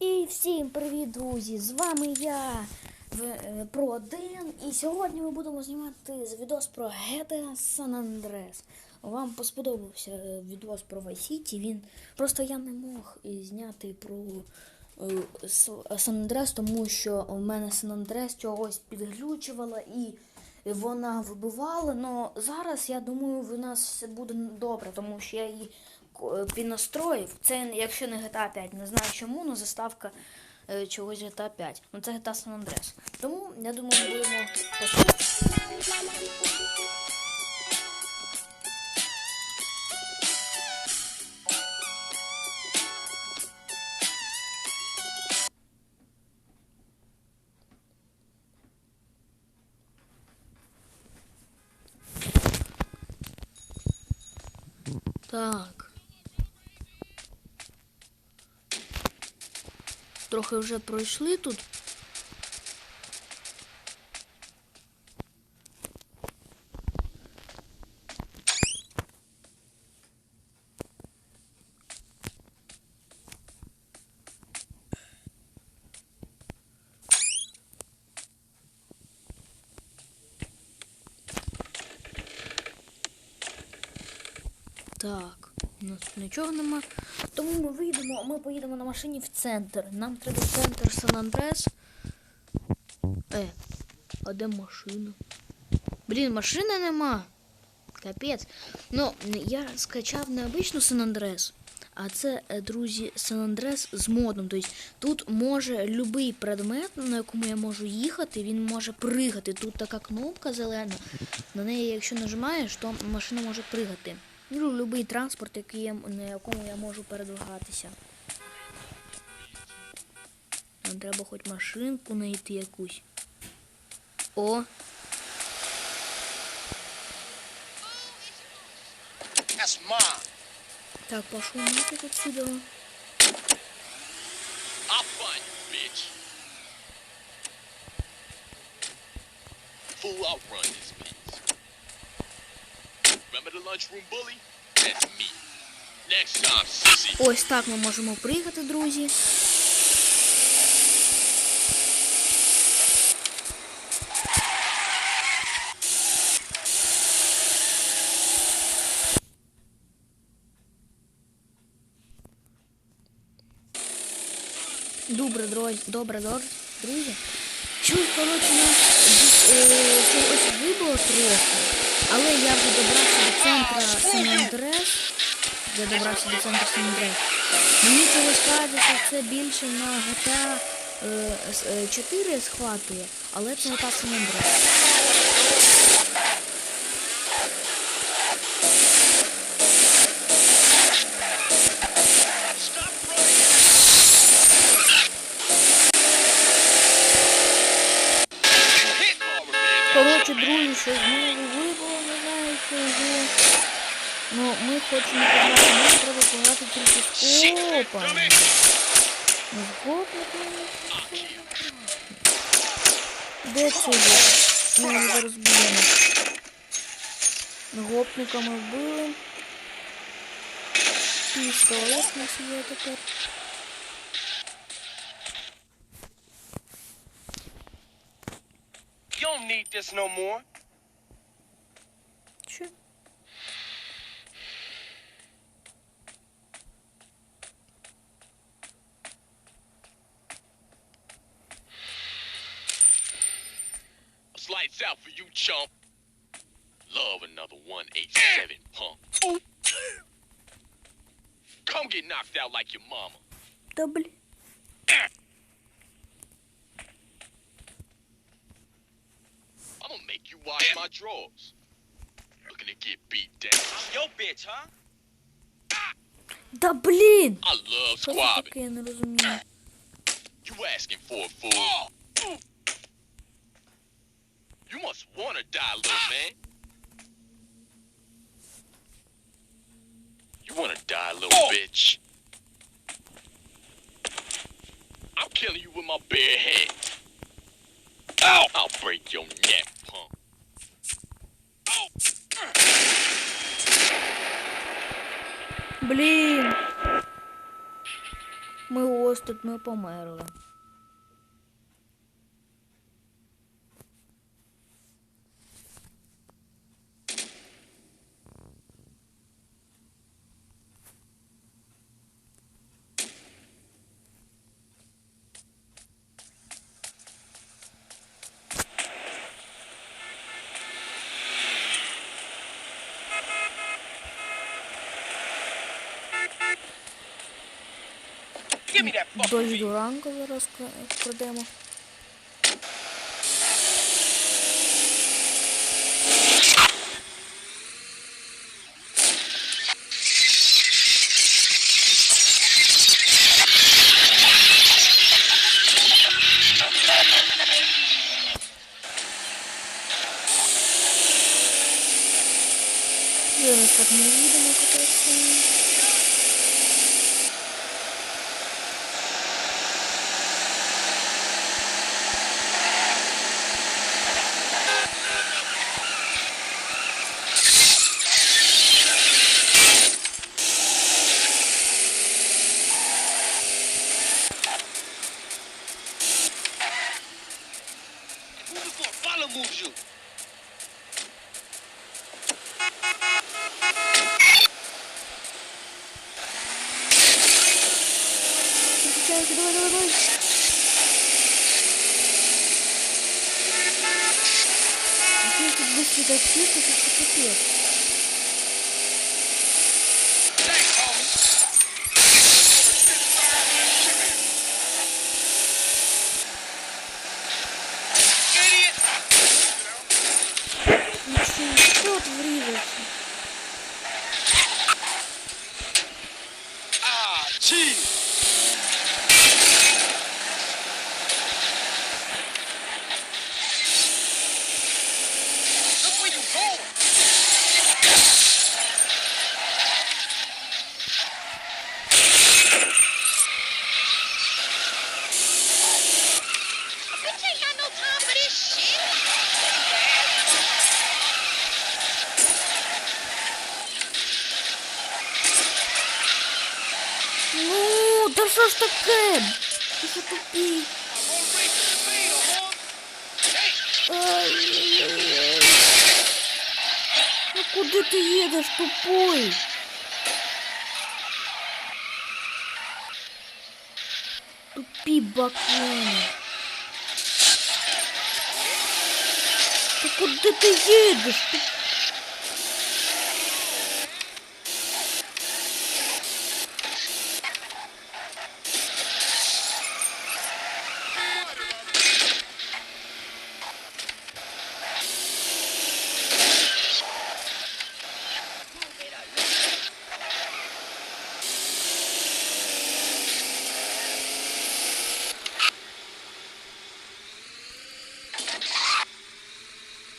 І всім привіт, друзі! З вами я е, про. І сьогодні ми будемо знімати відос про GTA San Andreas. Вам сподобався е, відос про Vice City. Він просто я не мог е, зняти про San Andreas, тому що у мене San Andreas чогось підглючувала і вона вибивала. Но зараз я думаю, в нас все буде добре, тому що я її піднастроїв. Це якщо не GTA 5, не знаю чому, але заставка е, чогось GTA 5. Ну це GTA San Andreas. Тому я думаю, ми будемо. Так. Трохи вже пройшли тут. Так, нас тут нічого. Тому ми вийдемо, ми поїдемо на машині в центр. Нам треба в центр Сан-Андрес. Е, а де машина? Блін, машини нема. Капець. Ну, я скачав не обичну Сан-Андрес, а це, е, друзі, Сан-Андрес з модом. Тобто тут може будь-який предмет, на якому я можу їхати, він може пригати. Тут така кнопка зелена. На неї, якщо нажимаєш, то машина може пригати. Ну, будь-який транспорт, який я, на якому я можу передвигатися. Нам треба хоч машинку знайти якусь. О, так, пошел нафиг отсюда. I'll find you, bitch. Ось так ми можемо приїхати, друзі. Добре, друзі, добре, друзі. Чуть, коротше, нас чогось вибило трохи, але я вже добрався до центра Сан-Андрес. Я добрався до центру Сан-Андрес. Мені чогось каже, що це більше на GTA е, с- е, 4 схватує, але це GTA running. Hit. Коротше, друзі, що знову Ну, ми хочемо пограти, нам треба пограти тільки з Shit. копами. Come in. Не з гопниками. I'll kill. Де це є? Ми його зараз б'ємо. Гопниками вбили. Пістолет у нас є тепер. You don't need this no more. chump. Love another 187 punk. Come get knocked out like your mama. Та блін. I'm gonna make you wash my drawers. Looking to get beat down. I'm your bitch, huh? Да блін! I love Що це squabbing. таке, я не розумію. You asking for it, fool. You must wanna die, little man. You wanna die, little bitch. I'm killing you with my bare hands. Ow! I'll break your neck, punk. Блін! Ми ось тут ми померли. Дощ до ранку зараз кра- давай, давай, давай, давай. Здесь тут быстро дочистить, это капец. Ну что ну тут врезался? это Кэм? Ты же тупик. Ну куда ты едешь, тупой? Тупи баклана. Ну куда ты едешь, тупой?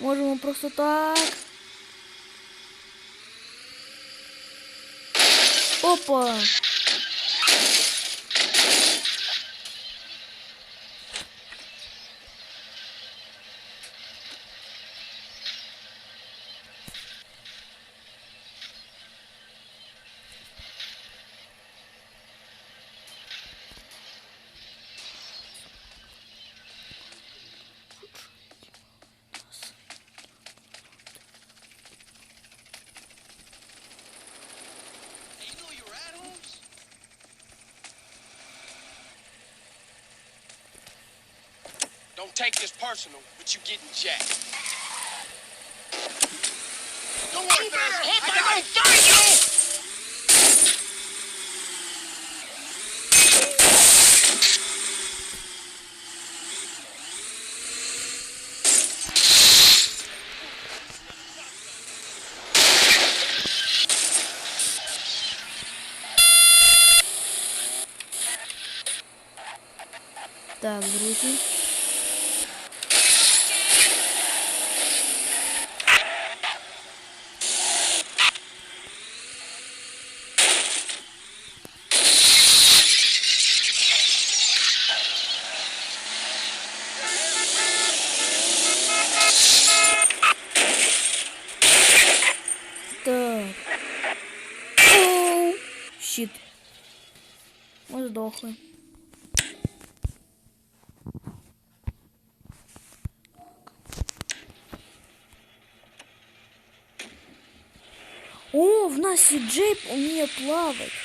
Можемо просто так. Опа! Don't take this personal, but you getting jacked. Don't worry, fellas. I gotta find you! Так, друзі. Щит. Може здохли. О, в нас і Джейп уміє плавати.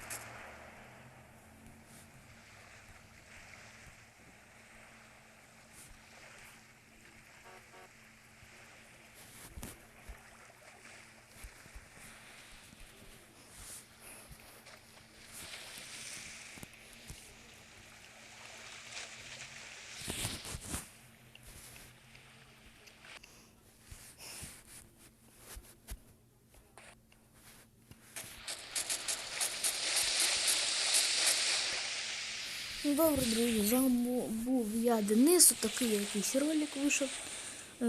Добре, друзі, з вами був я Денис, такий якийсь ролик вийшов. Е,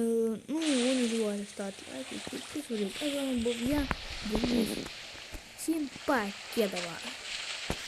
ну, не забувайте ставити лайки, підписуватись. А з вами був я, Денис. Всім пакетова.